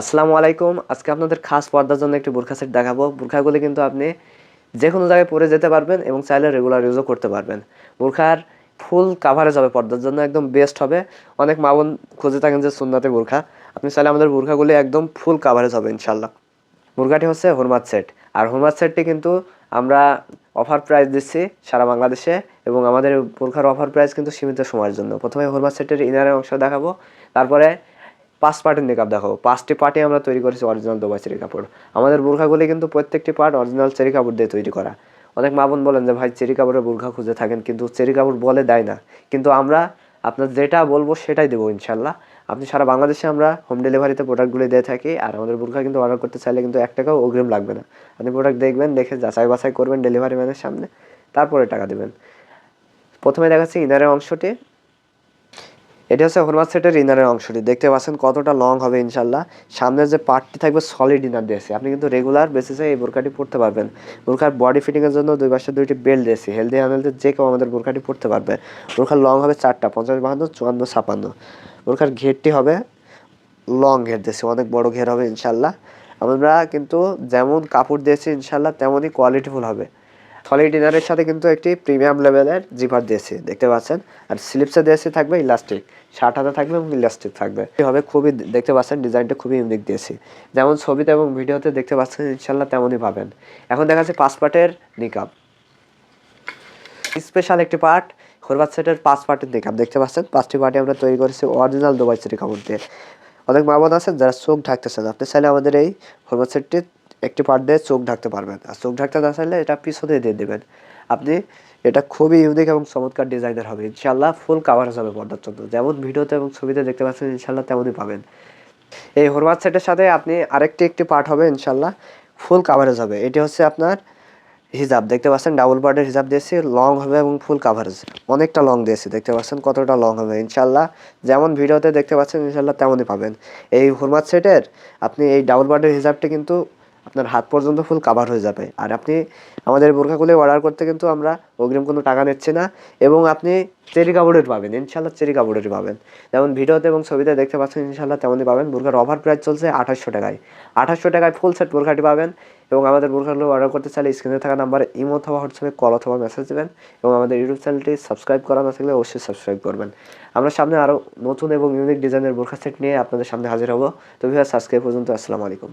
আসসালামু আলাইকুম। আজকে আপনাদের খাস পর্দার জন্য একটি বোরখা সেট দেখাবো। বোরখাগুলি কিন্তু আপনি যে কোনো জায়গায় পরে যেতে পারবেন এবং চাইলে রেগুলার ইউজও করতে পারবেন। বোরখার ফুল কাভারেজ হবে পর্দার জন্য, একদম বেস্ট হবে। অনেক মা বোন খুঁজে থাকেন যে সুন্নাতে বোরখা। আপনি চাইলে আমাদের বোরখাগুলি একদম ফুল কাভারেজ হবে ইনশাল্লাহ বোরখাটি হচ্ছে হরমাত সেট। আর হরমাত সেটটি কিন্তু আমরা অফার প্রাইস দিচ্ছি সারা বাংলাদেশে এবং আমাদের বোরখার অফার প্রাইস কিন্তু সীমিত সময়ের জন্য। প্রথমে হরমাত সেটের ইনারের অংশ দেখাবো। তারপরে পাঁচ পার্টের মেকআপ দেখাবো পাঁচটি পার্টে আমরা তৈরি করেছি অরিজিনাল দুবাই চেরি কাপড় আমাদের বোরখাগুলি কিন্তু প্রত্যেকটি পার্ট অরিজিনাল চেরি কাপড় দিয়ে তৈরি করা। অনেক মা বোন বলেন যে, ভাই চেরি কাপড়ের বোরখা খুঁজে থাকেন, কিন্তু চেরি কাপড় বলে দেয় না। কিন্তু আমরা আপনার যেটা বলব সেটাই দেবো ইনশাল্লাহ। আপনি সারা বাংলাদেশে আমরা হোম ডেলিভারিতে প্রোডাক্টগুলি দিয়ে থাকি, আর আমাদের বোরখা কিন্তু অর্ডার করতে চাইলে কিন্তু এক টাকাও অগ্রিম লাগবে না। আপনি প্রোডাক্ট দেখবেন, দেখে যাচাই বাছাই করবেন ডেলিভারি ম্যানের সামনে, তারপরে টাকা দেবেন। প্রথমে দেখাচ্ছি ইনারের অংশটি। এটা হচ্ছে হরমাত সেটের ইনারের অংশটি। দেখতে পাচ্ছেন কতটা লং হবে ইনশাল্লাহ সামনের যে পার্টটি থাকবে সলিড ইনার দিয়েছে আপনি কিন্তু রেগুলার বেসিসে এই বোরকাটি পড়তে পারবেন। বোরকার বডি ফিটিংয়ের জন্য দুই পাশে দুইটি বেল্ট দিয়েছি হেলদি আনহেলদি যে কেউ আমাদের বোরকাটি পড়তে পারবে। বোরকার লং হবে চারটা, পঞ্চাশ, বাহান্ন, চুয়ান্ন, ছাপান্ন। বোরকার ঘেরটি হবে লং ঘের দিয়েছি অনেক বড় ঘের হবে ইনশাল্লাহ আমরা কিন্তু যেমন কাপড় দিয়েছি ইনশাল্লাহ তেমনই কোয়ালিটিফুল হবে। সলিড ইনারের সাথে কিন্তু একটি প্রিমিয়াম লেভেলের জিপার দিয়েছি, দেখতে পাচ্ছেন। আর স্লিপসে দিয়েছি থাকবে ইলাস্টিক শার্ট হাতে থাকবে এবং ইলাস্টিক থাকবে। হবে খুবই, দেখতে পাচ্ছেন ডিজাইনটা খুবই ইউনিক দিয়েছি। যেমন ছবিতে এবং ভিডিওতে দেখতে পাচ্ছেন ইনশাল্লাহ তেমনই পাবেন। এখন দেখা যাচ্ছে পাঁচ পার্টের নিকাপ স্পেশাল একটি পার্ট খোরবাদ সেটের পাঁচ পার্টের নিকাপ দেখতে পাচ্ছেন। পাঁচটি পার্টি আমরা তৈরি করেছি অরিজিনাল দুবাই সেটি কাপড় দিয়ে। অনেক মা বোন আছেন, যারা চোখ ঢাকতেছেন। আপনি চাইলে আমাদের এই খোরবাদ সেটটি একটি পার্ট দিয়ে চোখ ঢাকতে পারবেন। আর চোখ ঢাকতে না চাইলে এটা পিছনে দিয়ে দেবেন। আপনি এটা খুবই ইউনিক এবং চমৎকার ডিজাইনের হবে। ইনশাল্লাহ ফুল কাভারেজ হবে পর্দার জন্য। যেমন ভিডিওতে এবং ছবিতে দেখতে পাচ্ছেন ইনশাল্লাহ তেমনই পাবেন। এই হরমাত সেটের সাথে আপনি আরেকটি একটি পার্ট হবে ইনশাল্লাহ ফুল কাভারেজ হবে এটি হচ্ছে আপনার হিজাব। দেখতে পাচ্ছেন ডাবল পার্টের হিজাব দিয়েছি লং হবে এবং ফুল কাভারেজ অনেকটা লং দিয়েছি, দেখতে পাচ্ছেন কতটা লং হবে। ইনশাল্লাহ যেমন ভিডিওতে দেখতে পাচ্ছেন ইনশাল্লাহ তেমনই পাবেন। এই হরমাত সেটের আপনি এই ডাবল পার্টের হিজাবটি কিন্তু আপনার হাত পর্যন্ত ফুল কাভার হয়ে যাবে। আর আপনি আমাদের বোরখাগুলো অর্ডার করতে কিন্তু আমরা অগ্রিম কোনো টাকা নিচ্ছি না এবং আপনি চেরি কাপড়ের পাবেন ইনশাল্লাহ চেরি কাপড়ের পাবেন। যেমন ভিডিওতে এবং ছবিতে দেখতে পাচ্ছেন ইনশাল্লাহ তেমনই পাবেন। বোরখার অফার প্রাইস চলছে আঠাশশো টাকায়। আঠাশশো টাকায় ফুল সেট বোরখাটি পাবেন এবং আমাদের বোরখাগুলো অর্ডার করতে চাইলে স্ক্রিনে থাকা নাম্বারে ইমো অথবা হোয়াটসঅ্যাপে কল অথবা মেসেজ দেবেন এবং আমাদের ইউটিউব চ্যানেলটি সাবস্ক্রাইব করা না থাকলে অবশ্যই সাবস্ক্রাইব করবেন। আমরা সামনে আরও নতুন এবং ইউনিক ডিজাইনের বোরখা সেট নিয়ে আপনাদের সামনে হাজির হব। তো ভিউয়ার সাবস্ক্রাইব পর্যন্ত, আসসালামু আলাইকুম।